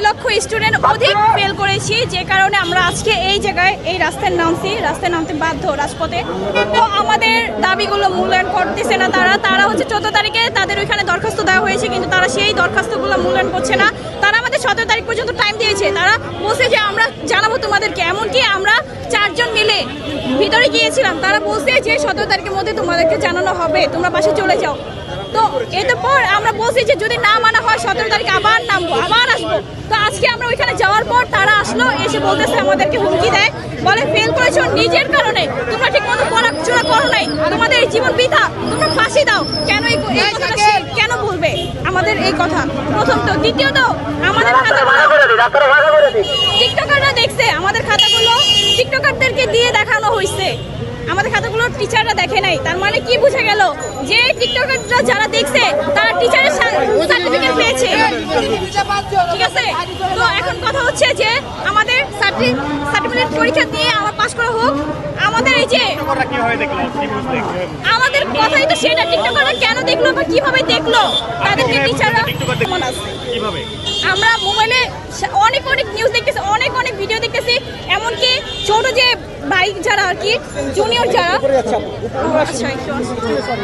ছয় লক্ষ স্টুডেন্ট অধিক ফেল করেছি, যে কারণে আমরা আজকে এই জায়গায়, এই রাস্তায় নামছি, রাস্তায় নামতে বাধ্য রাজপথে। তো আমাদের দাবিগুলো মূল্যায়ন করতেছে না তারা। তারা হচ্ছে চোদ্দ তারিখে তাদের ওইখানে দরখাস্ত দেওয়া হয়েছে, কিন্তু তারা সেই দরখাস্তগুলো মূল্যায়ন করছে না। তারা আমাদের সতেরো তারিখ পর্যন্ত টাইম দিয়েছে। তারা বলছে যে আমরা জানাব তোমাদেরকে। এমনকি আমরা চারজন মিলে ভিতরে গিয়েছিলাম। তারা বলছে যে সতেরো তারিখের মধ্যে তোমাদেরকে জানানো হবে। তোমরা পাশে চলে যাও। তো এর পর আমরা বলছি যে যদি না মানা হয়, সতেরো তারিখে আবার নামবো। আবার আসব তো আজকে আমরা ওইখানে যাওয়ার পর তারা আসলো এসে বলতেছে আমাদেরকে হুমকি দেয়। বলে ফেল করেছ নিজের কারণে। তোমরা ঠিক মতো পড়াশোনা করো নাই। তোমাদের এই জীবন বৃথা। তোমরা ফাঁসি দাও। কেন এই কথাটা কেন বলবে? আমাদের এই কথা। প্রথম তো। দ্বিতীয়ত আমাদের খাতাগুলো টিকটকাররা দেখছে আমাদের খাতাগুলো টিকটকারদেরকে দিয়ে দেখানো হয়েছে আমাদের খাতাগুলো টিচাররা দেখে নাই। তার মানে কি বুঝে গেল? যে টিকটকাররা যারা দেখছে তারা টিচারের সার্টিফিকেট পেয়েছে। আছে। তো এখন কথা হচ্ছে যে আমাদের সার্টিফিকেট পরীক্ষা দিয়ে আমার পাশ করা হোক। আমাদের এই যে কীভাবে দেখল? কি আমাদের কথাই তো সেটা টিকটকাররা কেন দেখল বা কীভাবে দেখল? তাদেরকে টিচাররা টিকটকার কেমন আছে? কীভাবে? আমরা মোবাইলে অনেক অনেক নিউজ দেখতেছি অনেক অনেক ভিডিও দেখতেছি। এমনকি ছোট যে ভাই যারা আর কি জুনিয়র যারা আচ্ছা আসুন।